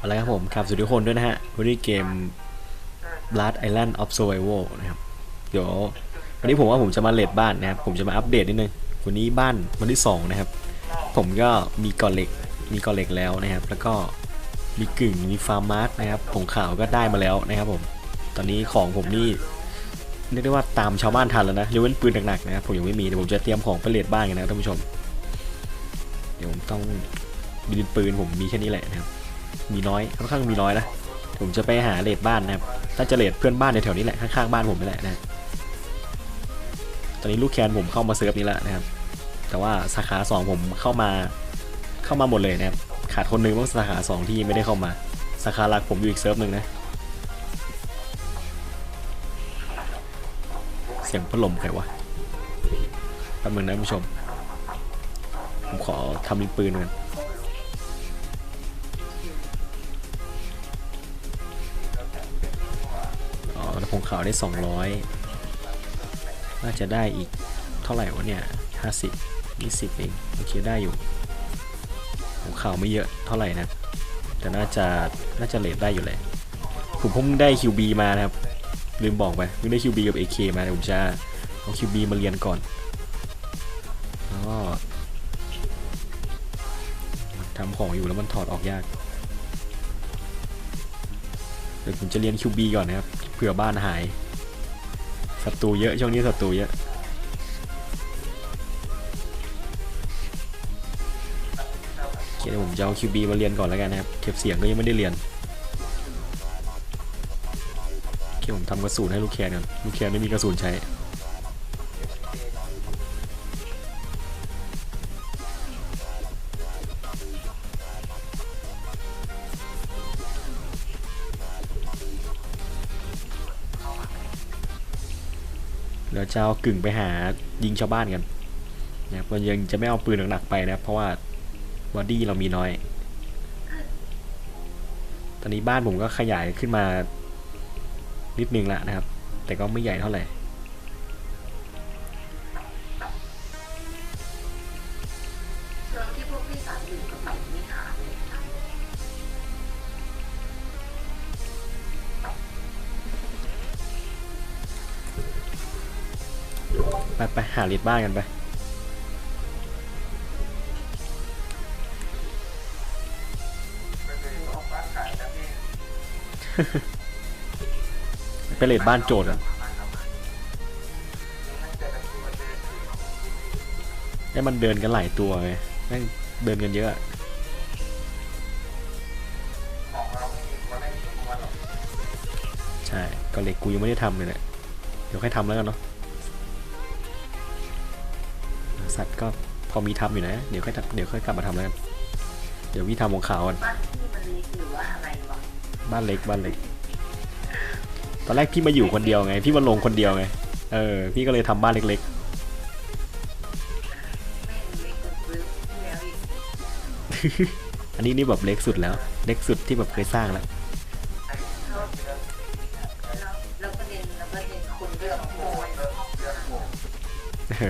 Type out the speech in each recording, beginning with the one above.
เอาละครับผมครับสวัสดีทุกคนด้วยนะฮะวันนี้เกม Blood Island of Survival นะครับ เดี๋ยววันนี้ผมว่าผมจะมาเลดบ้านนะครับ ผมจะมาอัปเดตนิดนึง วันนี้บ้านวันที่ 2 นะครับ ผมก็มีก่อเหล็ก มีก่อเหล็กแล้วนะครับ แล้วก็มีกึ่ง มีฟาร์มมาร์กนะครับ ผงขาวก็ได้มาแล้วนะครับผม ตอนนี้ของผมนี่เรียกได้ว่าตามชาวบ้านทันแล้วนะยกเว้นปืนหนักๆนะครับ ผมยังไม่มีเดี๋ยวผมจะเตรียมของไปเลดบ้านกันนะท่านผู้ชม เดี๋ยวผมต้องมีดินปืนผมมีแค่นี้แหละนะครับ มีน้อยค่อนข้างมีน้อยนะผมจะไปหาเลดบ้านนะครับถ้าจะเลดเพื่อนบ้านในแถวนี้แหละข้างๆบ้านผมนี่แหละนะตอนนี้ลูกแคนผมเข้ามาเซิร์ฟนี้แล้วนะครับ แต่ว่าสาขาสองผมเข้ามาเข้ามาหมดเลยนะครับขาดคนหนึงต้องสาขาสองที่ไม่ได้เข้ามาสาขาหลักผมอยู่อีกเซิร์ฟหนึ่งนะเสียงพัดลมใครวะแป๊บนึงนะผู้ชมผมขอทำลิงปืนกัน ขาวได้ 200 น่าจะได้อีกเท่าไหร่วะเนี่ย 50 20 เอง โอเคได้อยู่ผมข่าวไม่เยอะเท่าไหร่นะ แต่น่าจะน่าจะเลทได้อยู่แหละผมเพิ่งได้ QB มานะครับ ลืมบอกไปเพิ่งได้ QB กับ AK มาเดี๋ยวผมจะเอา QB มาเรียนก่อนแล้วก็ทำของอยู่แล้วมันถอดออกยาก เดี๋ยวผมจะเรียน QB ก่อนนะครับ ผื่อบ้านหายศัตรูเยอะช่วงนี้ศัตรูเยอะเดี๋ยวผมจะเอาคิวบีมาเรียนก่อนแล้วกันนะครับเก็บเสียงก็ยังไม่ได้เรียนโอเคผมทำกระสุนให้ลูกแคนก่อนลูกแคนไม่มีกระสุนใช้ จะเอากึ่งไปหายิงชาวบ้านกันนะครับเรายังจะไม่เอาปืนหนักๆไปนะครับเพราะว่าบอดี้เรามีน้อย ตอนนี้บ้านผมก็ขยายขึ้นมานิดนึงละนะครับ แต่ก็ไม่ใหญ่เท่าไหร่ ไปไปหาเลดบ้านกันไปไปเลดบ้านโจทย์กันให้มันเดินกันหลายตัวไงแม่งเดินกันเยอะใช่ ก็เหล็กกูยังไม่ได้ทำเลยเนี่ยเดี๋ยวค่อยทำแล้วกันเนาะ ก็พอมีทำอยู่นะ เดี๋ยวค่อยทำเดี๋ยวค่อยกลับมาทำแล้วกันเดี๋ยวพี่ทำของขาวกันบ้านพี่มันเล็กหรือว่าอะไรวะบ้านเล็กบ้านเล็ก ตอนแรกพี่มาอยู่คนเดียวไง พี่มาลงคนเดียวไง เออ พี่ก็เลยทำบ้านเล็กแม่งเล็กกว่าซื้อที่แล้วอีกๆ อันนี้นี่แบบเล็กสุดแล้ว เล็กสุดที่แบบเคยสร้างแล้วแล้วแล้วประเด็นแล้วประเด็นคนเลือกโมยเอ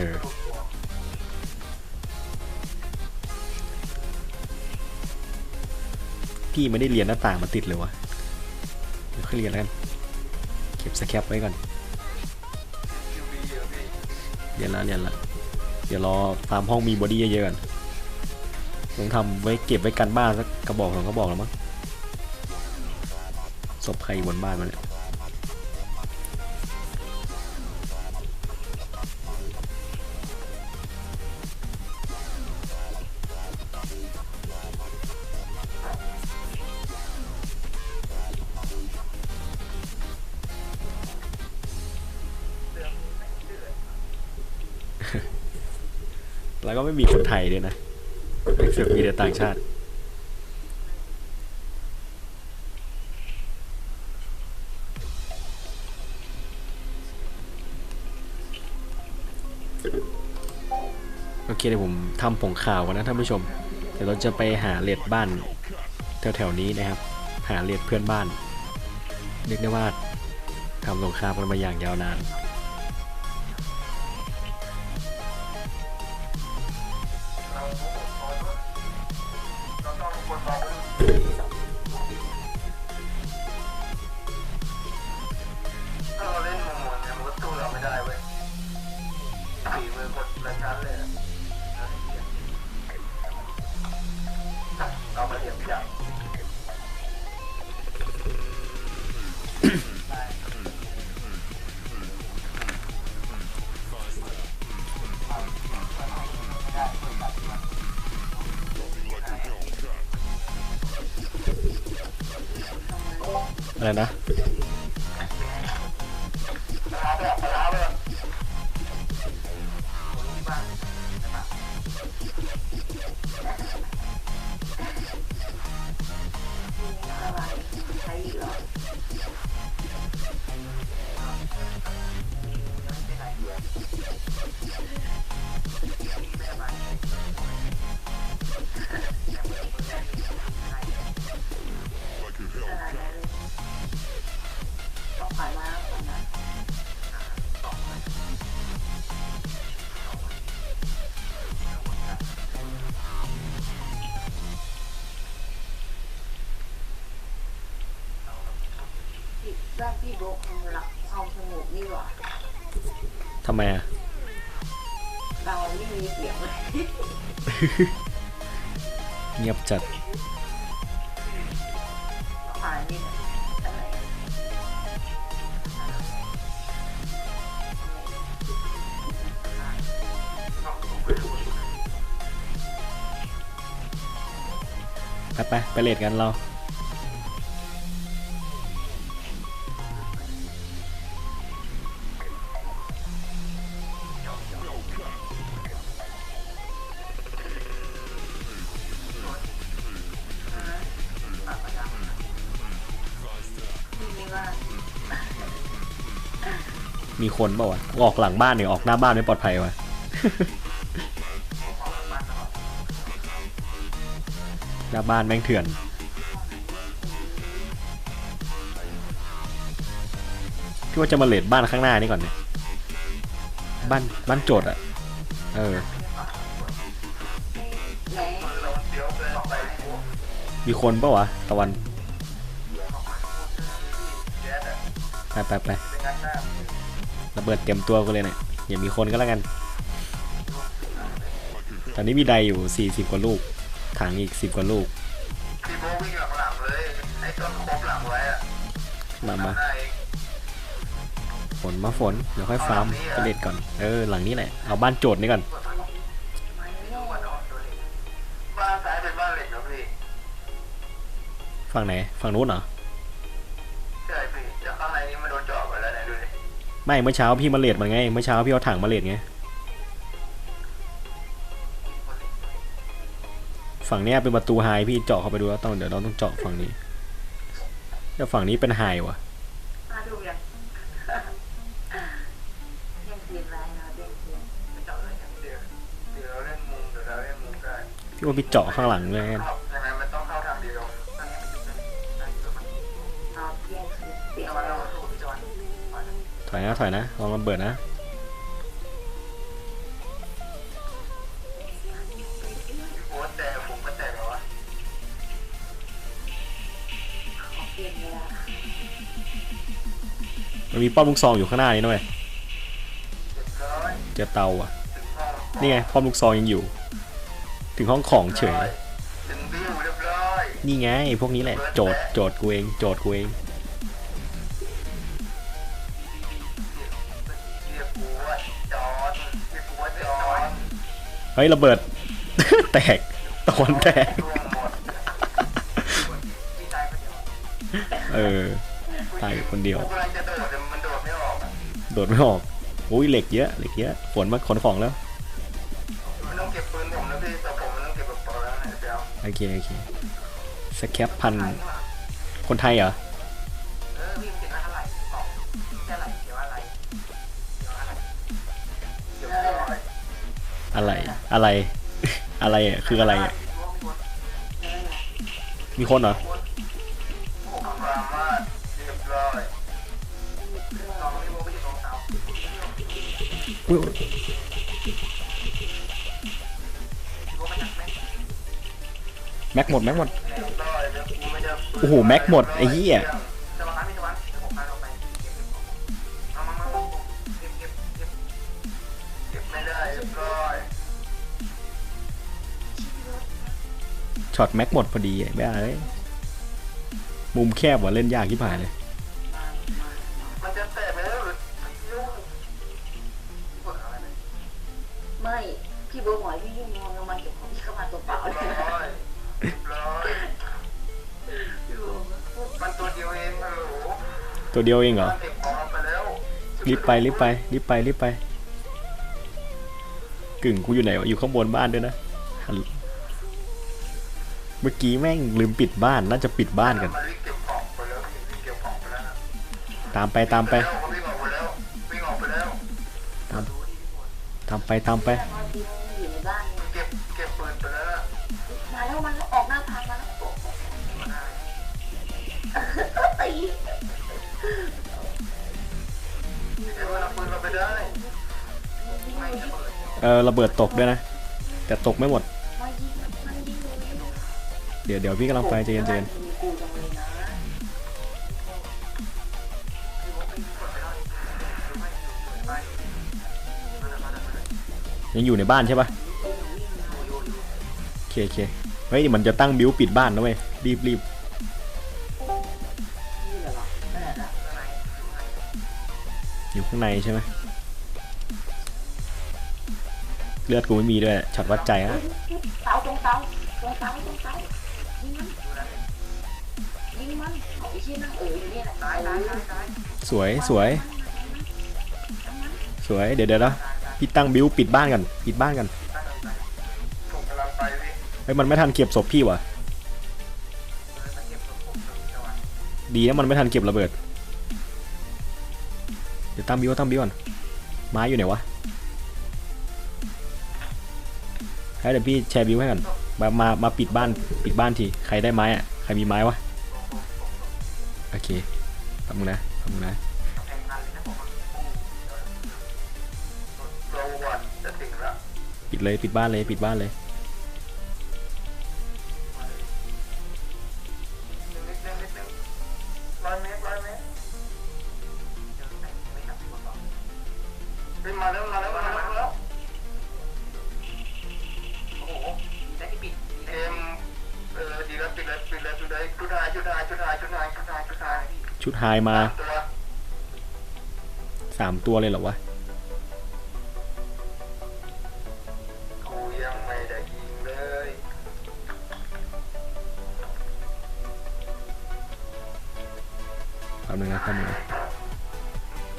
พี่ไม่ได้เรียนหน้าต่างมาติดเลยวะเดี๋ยวค่อยเรียนแล้วกัน เก็บสแคปไว้ก่อน เรียนละเรียนละเดี๋ยวรอฟาร์มห้องมีบอดี้เยอะๆก่อนลองทำไว้เก็บไว้กันบ้านสักกระบอกสองกระบอกแล้วมั้งศพใครอยู่บนบ้านมาเนี่ย แล้วก็ไม่มีคนไทยด้วยนะเสือกมีแต่ต่างชาติ โอเคเดี๋ยวผมทำผงข่าวกันนะท่านผู้ชม เดี๋ยวเราจะไปหาเลดบ้าน แถวๆนี้นะครับ หาเลดเพื่อนบ้านเรียกได้ว่าทำสงครามกันมาอย่างยาวนาน 小葫芦好的找大主管打个 ไป ไปเลดกันเราพี่นี่ว่ามีคนเปล่าวะ ออกหลังบ้านเนี่ยออกหน้าบ้านไม่ปลอดภัยวะาบ้านแม่งเถื่อน พี่ว่าจะมาเลดบ้านข้างหน้านี่ก่อนเนี่ย บ้านบ้านโจทย์อะเออ มีคนปล่าวะ ตะวัน ไปไปไประเบิดเตรียมตัวกันเลยเนี่ยอย่ามีคนก็แล้วกัน ตอนนี้มีไดอยู่ 40 กว่าลูก ถังอีก10กว่าลูกพี่โบวิ่งหลังๆเลยไอ้ต้นโคบหลังไว้อะมามาได้เองฝนมาฝนเดี๋ยวค่อยฟาร์มไปเลดก่อนเออหลังนี้แหละเอาบ้านโจทย์นี่ก่อนไม่แน่บ้านซ้ายเป็นบ้านเหล็กนะพี่ฝั่งไหนฝั่งนู้นเหรอใช่พี่จากข้างในนี้มันโดนเจาะไปแล้วไหนดูดิไม่เมื่อเช้าพี่มาเลดมันไงเมื่อเช้าพี่เอาถังมาเลดไง ฝั่งนี้เป็นประตูหายพี่เจาะเข้าไปดูแล้วต้องเดี๋ยวเราต้องเจาะฝั่งนี้แล้วฝั่งนี้เป็นหายวะพี่ว่าพี่เจาะข้างหลังเลยกันถอยนะถอยนะลองมาเบิดนะ มันมีป้อมลูกซองอยู่ข้างหน้านี้ด้วยเจ็ดร้อยเจอเตาอะ นี่ไงป้อมลูกซองยังอยู่ ถึงห้องของเฉย นี่ไงพวกนี้แหละ โจทย์โจทย์กูเอง โจทย์กูเอง เฮ้ยระเบิด แตก ตอนแตก เออ ตายอยู่คนเดียวกูกำลังจะโดดแต่มันโดดไม่ออกอะโดดไม่ออกอุ้ยเหล็กเยอะเหล็กเยอะฝนมาขนของแล้วมันต้องเก็บปืนผมนะพี่แต่ผมมันต้องเก็บแบบเปล่าแล้วนะเดี๋ยวโอเคโอเคสแคปพันคนไทยเหรอเออพี่มันเขียนว่าอะไรบอกแค่อะไรเขียนว่าอะไรเขียนว่าอะไรเขียนว่าอะไรอะไรอะไรอะไรอะคืออะไรอะมีคนเหรอ อุ๊ยโมมาจากแม็กหมดแม็กหมด โอ้โหแม็กหมดไอ้เหี้ยจะมาครับพี่ตะวันเดี๋ยวผมพาเราไปเก็บเก็บของเอามามาเก็บเก็บเก็บเก็บไม่ได้เรียบร้อยช็อตแม็กหมดพอดีไอ้บ้าเอ้ยมุมแคบว่ะเล่นยากที่ผ่านเลย ตัวเดียวเองเหรอ รีบไปรีบไปรีบไปรีบไป กึ่งกูอยู่ไหนวะอยู่ข้างบนบ้านด้วยนะ เมื่อกี้แม่งลืมปิดบ้านน่าจะปิดบ้านกัน ตามไปตามไป ตามตามไปตามไป เระเบิดเออระเบิดตกด้วยนะ แต่ตกไม่หมด เดี๋ยวเดี๋ยวพี่กำลังไปใจเย็นใจเย็นเลยนะยังอยู่ในบ้านใช่ปะโอเคโอเคเฮ้ยมันจะตั้งบิวปิดบ้านนะเว้ยรีบรีบอยู่ข้างในใช่ไหม เลือดกูไม่มีด้วยช็อตวัดใจฮะเตาตรงเตาตรงเตาตรงเตายิงมันยิงมันไอ้ชี่ยนั่งเอออยู่เนี่ยตายตายตายสวยสวย สวยเดี๋ยวเดี๋ยวนะพี่ตั้งบิวปิดบ้านกันปิดบ้านกันเฮ้ยมันไม่ทันเก็บศพพี่วะมาเก็บศพผมตรงนี้จังหวะดีนะมันไม่ทันเก็บระเบิดเดี๋ยวตั้งบิวตั้งบิวก่อนไม้อยู่ไหนวะ เดี๋ยวพี่แชร์บิวให้ก่อนมามามาปิดบ้านปิดบ้านทีใครได้ไม้อะใครมีไม้วะโอเคทำมึงนะทำมึงนะปิดเลยปิดบ้านเลยปิดบ้านเลย ชุดไฮมาตัวสามตัวเลยเหรอวะกูยังไม่ได้ยิงเลยแป๊บนึงนะแป๊บนึงนะ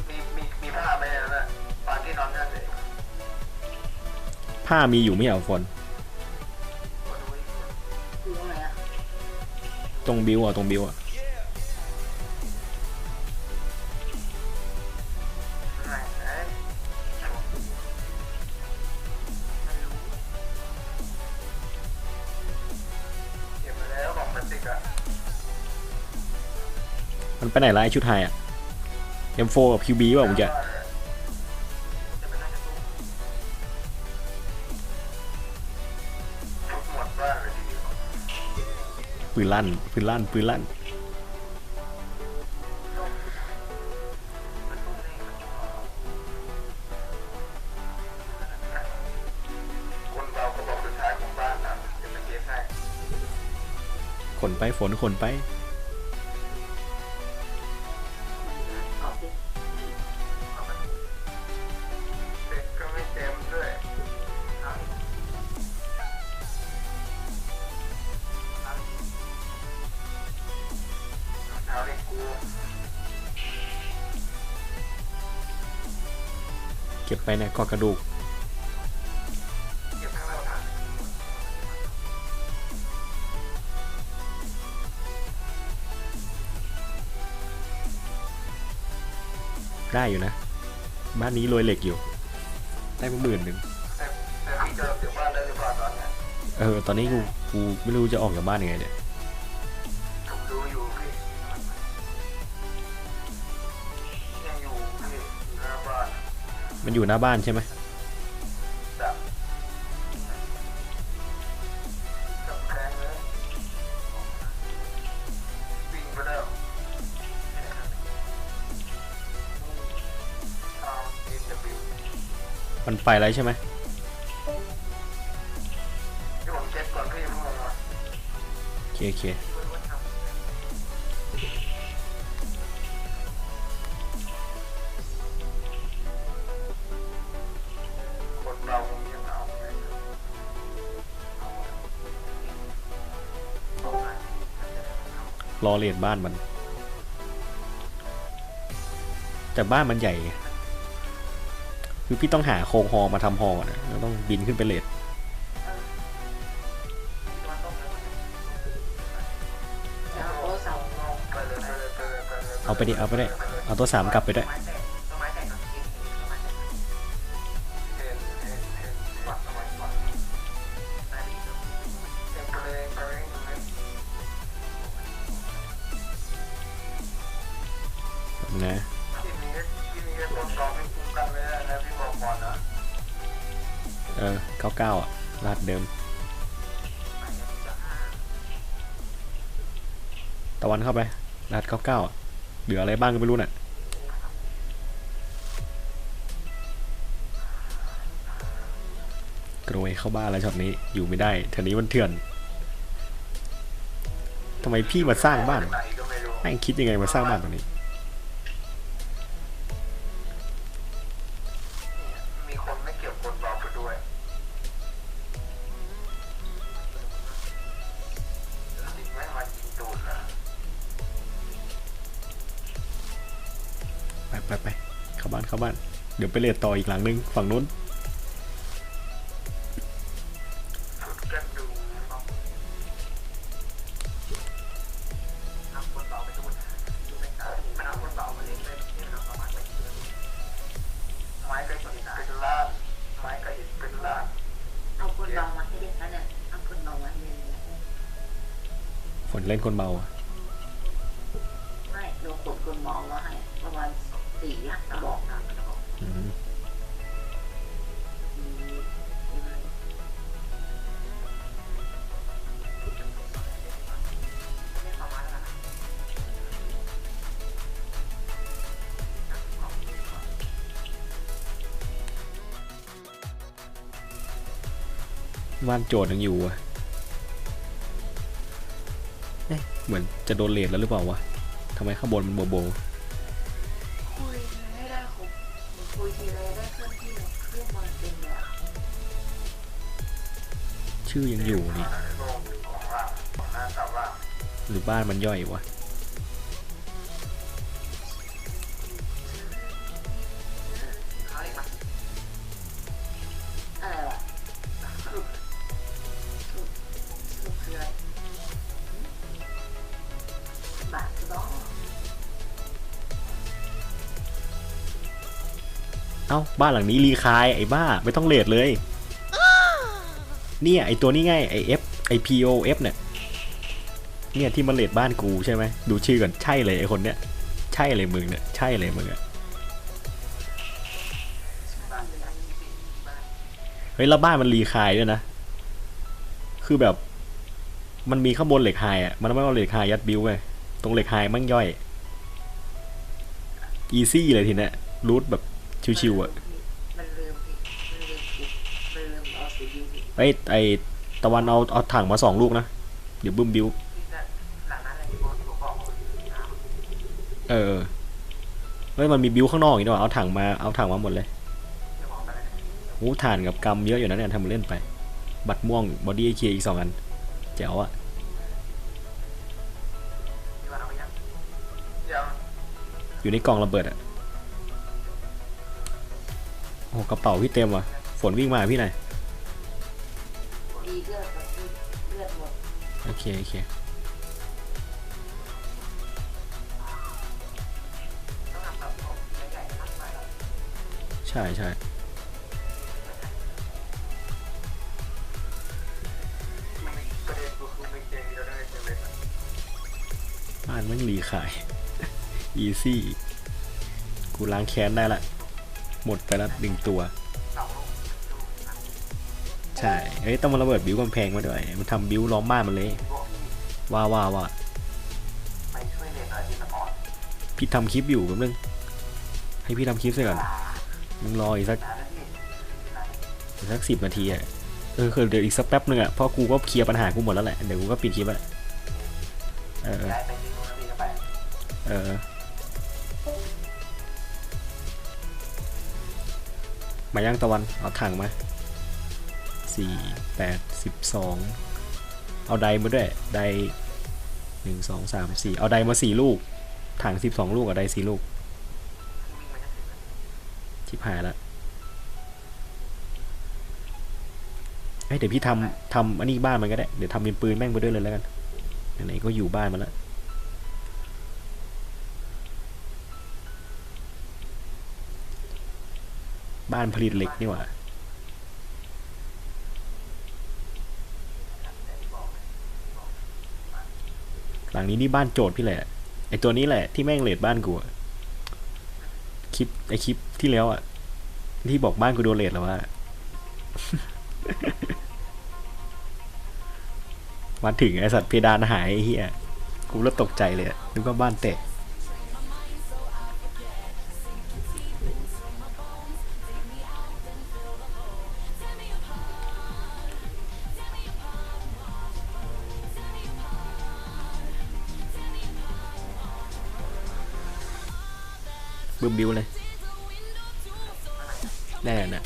มีมีมีผ้าไหมนั่นน่ะปาที่นอนนั่นเลยผ้ามีอยู่ไม่เหรอฝนคือตรงไหนอะตรงบิวอะ ตรงบิวอะ ไปไหนละไอชุดไฮอะ M4 กับ QB ป่ะผมจะชุดหมดบ้านเลยทีเดียวปืนลั่นปืนลั่นปืนลั่นคนเราก็บอกสุดท้ายของบ้านนะจะไปเก็บให้ขนไปฝนขนไป เก็บไปเนี่ยก็กระดูกเก็บให้เราทันได้อยู่นะ บ้านนี้รวยเหล็กอยู่ ได้มาหมื่นหนึ่งแต่แต่พี่จะเดี๋ยวบ้านได้หรือเปล่าตอนเนี้ยเออ ตอนนี้กู กูไม่รู้จะออกจากบ้านยังไงเนี่ย มันอยู่หน้าบ้านใช่ไหมดับจับแรงเลยวิ่งไปแล้วเอาดินจะบิวมันไปแล้วใช่ไหมเดี๋ยวผมเช็คก่อนพี่เพิ่งลงมาโอเคโอเค รอเลดบ้านมัน แต่บ้านมันใหญ่ไงคือพี่ต้องหาโครงฮอมาทำฮอนะแล้วต้องบินขึ้นไปเลทมันต้องจะเอาโต๊ะเสาไปเลยไปเลยไปเลยไปเลยเอาไปดิเอาไปดิเอาตัวสามกลับไปด้วย เข้าไปรหัสเก้าเก้าอะเหลืออะไรบ้างก็ไม่รู้น่ะกรวยเข้าบ้านแล้วช็อตนี้อยู่ไม่ได้แถวนี้มันเถื่อนทำไมพี่มาสร้างบ้านไหนก็ไม่รู้แม่งคิดยังไงมาสร้างบ้านตรงนี้ ไปเลทต่ออีกหลังนึง ฝั่งนู้นสุดกันเอาคนเบาไปดูนะดูไม่ด้มันคนเมาอะไม่เกินไม้ก็หินเป็นล้านไม้ก็หินเป็นล้านเอาคนเบามาให้เด็กนั่นน่ะเอาคนเบามาให้เด็กนั่นน่ะฝนเล่นคนเบาอะไม่เราให้ประมาณสี่กระบอกนะ บอกอืมอืมอืมไม่ประมาณนั้นนะบ้านโจทย์ยังอยู่อะเอ๊ะเหมือนจะโดนเลทแล้วหรือเปล่าวะทำไมข้างบนมันโบโบ ชื่อยังอยู่นี่ หรือบ้านมันย่อยวะเอ้าบ้านหลังนี้รีคายไอ้บ้าไม่ต้องเลทเลย เนี่ยไอตัวนี้ไงไอ้ F ไอ้ POF เอฟเนี่ยเนี่ยที่มันเลทบ้านกูใช่ไหมดูชื่อก่อนใช่เลยไอคนเนี้ยใช่เลยมึงเนี่ยใช่เลยมึงอะเป็นอะเฮ้ยแล้วบ้านมันรีคายด้วยนะ คือแบบ มันมีข้างบนเหล็กไฮอะ มันไม่เอาเหล็กไฮยัดบิวไงตรงเหล็กไฮมั่งย่อย อีซี่เลยทีเนี้ยรูทแบบชิวๆอะ เอาสีดีผิดเอ้ยไอตะวันเอาเอาถังมาสองลูกนะ เดี๋ยวบึ้มบิวหลังนั้นเลยที่ผมบอกคุณนะเออเฮ้ยมันมีบิวข้างนอกอีกด้วยเอาถังมาเอาถังมาหมดเลยจะบอกไปเลยโอ้ถ่านกับกำเยอะอยู่นะเนี่ยทำเล่นไป บัตรม่วงบอดี้เคียอีกสองอันแจ๋วอะที่ว่าเอาไปยังยังอยู่ในกล่องระเบิดอะโอ้กระเป๋าพี่เต็มว่ะ ฝนวิ่งมาหาพี่หน่อยดีเลือดแบบเลือดหมดโอเคโอเคต้องทำแบบผมใหญ่ๆทำไปแล้วใช่ใช่ประเด็นกูคือไม่เก่งเราได้เจอเลยบ้านแมันรีขาย อีซี่ กูล้างแค้นได้ละ หมดไปละหนึ่งตัวเต่าลูกดูนะ ใช่เอ้ยต้องมาระเบิดบิวกำแพงมาด้วย มันทำบิวล้อมบ้านมันเลยวกพี่ว่าว่าว่าไปช่วยเรียนอะไรที่มันอ่อนพี่ทำคลิปอยู่แป๊บนึง ให้พี่ทำคลิปเสร็จก่อน มึงรออีกสักสักสิบนาทีอะเออคือเดี๋ยวอีกสักแป๊บนึงอะเพราะกูก็เคลียร์ปัญหากูหมดแล้วแหละ เดี๋ยวกูก็ปิดคลิปแล้วเออ เออมาย่างตะวัน เอาถังมา สี่แปดสิบสองเอาไดมาด้วยไดหนึ่งสองสามสี่เอาไดมาสี่ลูก ถังสิบสองลูกกับไดสี่ลูกชิบหายละเอ้ยเดี๋ยวพี่ทำทำอันนี้บ้านมันก็ได้ เดี๋ยวทำเป็นปืนแม่งไปด้วยเลยแล้วกันไหนๆก็อยู่บ้านมาแล้วบ้านผลิตเหล็กนี่หว่า หลังนี้นี่บ้านโจทย์พี่แหละ ไอตัวนี้แหละ ที่แม่งเลดบ้านกูคลิปไอคลิปที่แล้วอะที่บอกบ้านกูโดนเลดแล้วว่ามาถึงไอสัตว์เพดานหายไอ้เหี้ยกูแล้วตกใจเลยนึกว่าบ้านแตก บึมบิวเลย ได้แล้วนะ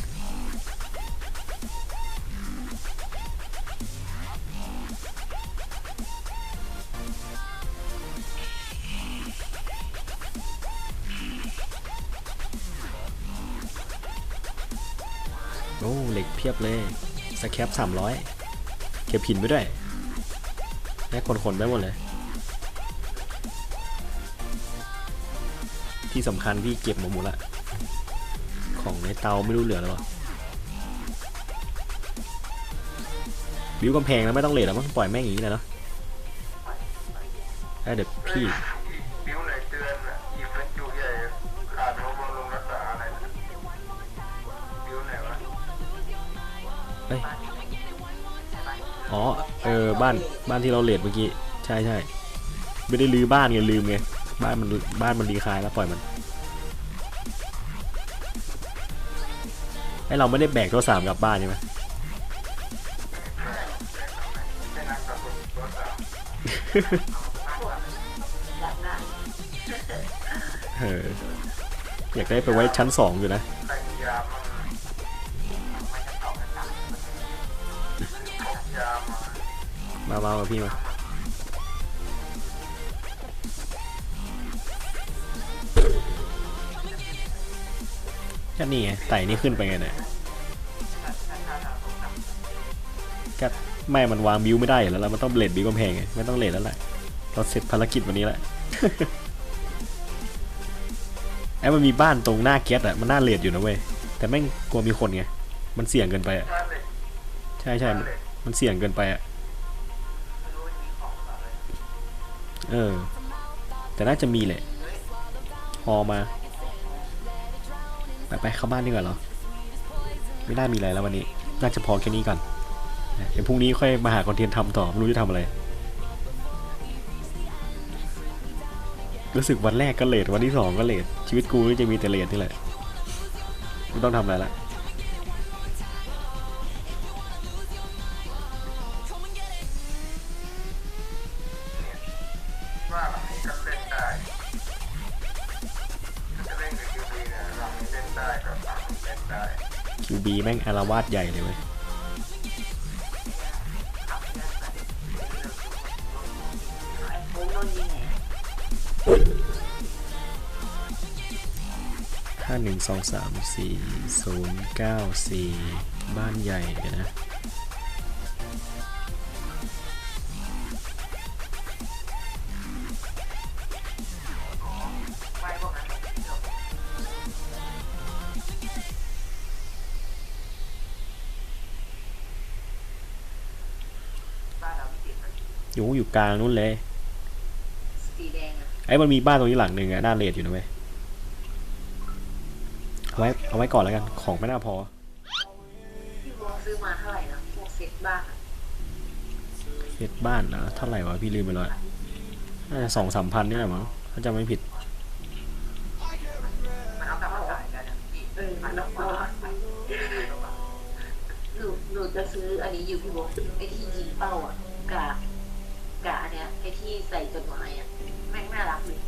โอ้เหล็กเพียบเลยสแคปสามร้อยเก็บหินไปด้วย ได้คนๆไปหมดเลย ที่สำคัญพี่เก็บมาหมดละ ของในเตาไม่รู้เหลือแล้วบิวกำแพงแล้วไม่ต้องเลทแล้วมั้งปล่อยแม่งอย่างนี้เลยเนาะได้เดี๋ยวพี่เอ้ยอ๋อ เออ บ้าน บ้านที่เราเลทเมื่อกี้ ใช่ใช่ ไม่ได้ลือบ้านไงลืมไง บ้านมันบ้านมันรีคายแล้วปล่อยมันไอเราไม่ได้แบกตัวสามกลับบ้านใช่ไหมไม่นักกับคนรถสามดักหน้าเอออยากได้ไปไว้ชั้นสองอยู่นะแต่งยามันไม่จะตอบามยามามามามาพี่มา ก็นี่ไงไต่นี่ขึ้นไปไงเนี่ยก็ไม่มันวางบิวไม่ได้อยู่แล้วแล้วมันต้องเลดบิวกำแพงไงไม่ต้องเลดแล้วแหละเราเสร็จภารกิจวันนี้แหละไอ้มันมีบ้านตรงหน้าเกียร์อะมันน่าเลดอยู่นะเว้ยแต่แม่งกลัวมีคนไงมันเสี่ยงเกินไปอะถ้าเหล็กใช่ใช่มันมันเสี่ยงเกินไปอะรู้ว่ามีของอะไรเออ แต่น่าจะมีแหละฮอมา ไปไปเข้าบ้านดีกว่าเหรอไม่น่ามีอะไรแล้ววันนี้ น่าจะพอแค่นี้ก่อนเดี๋ยวพรุ่งนี้ค่อยมาหาคอนเทนต์ทำต่อไม่รู้จะทำอะไร รู้สึกวันแรกก็เลทวันที่สองก็เลทชีวิตกูจะมีแต่เลทนี่แหละไม่ต้องทำอะไรละ QB แม่งอารวาสใหญ่เลยเว้ยไอ้โค้งโดนยิงไหนห้าหนึ่งสองสามสี่ศูนย์เก้าสี่บ้านใหญ่เดี๋ยนะ อยู่อยู่กลางนู้นเลยสีแดงอะไอ้ยมันมีบ้านตรงนี้หลังหนึ่งอะน่าเลดอยู่นะเว้ยเอาไว้เอาไว้ก่อนแล้วกัน ของไม่น่าพอพี่วงซื้อมาเท่าไหร่นะพวกเซ็ตบ้านอะเฮ็ดบ้านนะเท่าไหร่วะพี่ลืมไปแล้วน่าจะสองสามพันนี่แหละมั้งถ้าจำไม่ผิด มันเอากลับมาขายได้นะพี่เออมันต้องรอหนูหนูจะซื้ออันนี้อยู่พี่วงไอ้ที่ยิงเป้าอะกากกาเนี้ยไอ้ที่ใส่จดหมายอะแม่งน่ารักเลย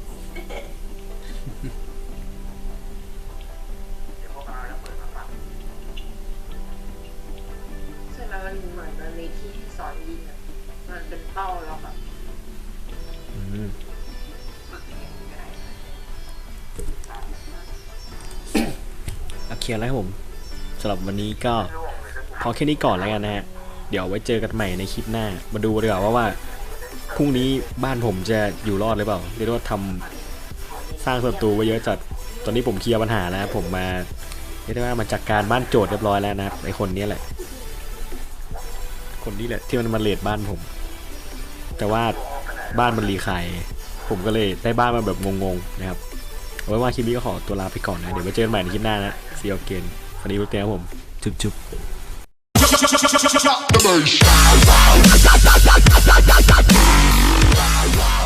เดี๋ยวพวกเราจะเปิดมาฟังใช่ไหมมันเหมือนมันมีที่ให้สอนยิงอะมันเป็นเป้าแล้วแบบอืมฝึกเองก็ได้อัเคแล้วครับผมสำหรับวันนี้ก็พอแค่นี้ก่อนแล้วกันนะฮะ เดี๋ยวไว้เจอกันใหม่ในคลิปหน้า มาดูดีกว่าว่าว่า พรุ่งนี้บ้านผมจะอยู่รอดหรือเปล่าเรียกได้ว่าทำสร้างศัตรูไว้เยอะจัดตอนนี้ผมเคลียร์ปัญหาแล้วผมมาเรียกได้ว่ามาจัดการบ้านโจทย์เรียบร้อยแล้วนะครับไอคนนี้แหละ คนนี้แหละที่มันมาเลดบ้านผม แต่ว่าบ้านมันรีขายผมก็เลยได้บ้านมาแบบงงๆนะครับเอาไว้ว่าคลิปนี้ก็ขอตัวลาไปก่อนนะ เดี๋ยวไว้เจอกันใหม่ในคลิปหน้านะซีโอเกนวันนี้รู้เตียครับผม จุ๊บๆ Why?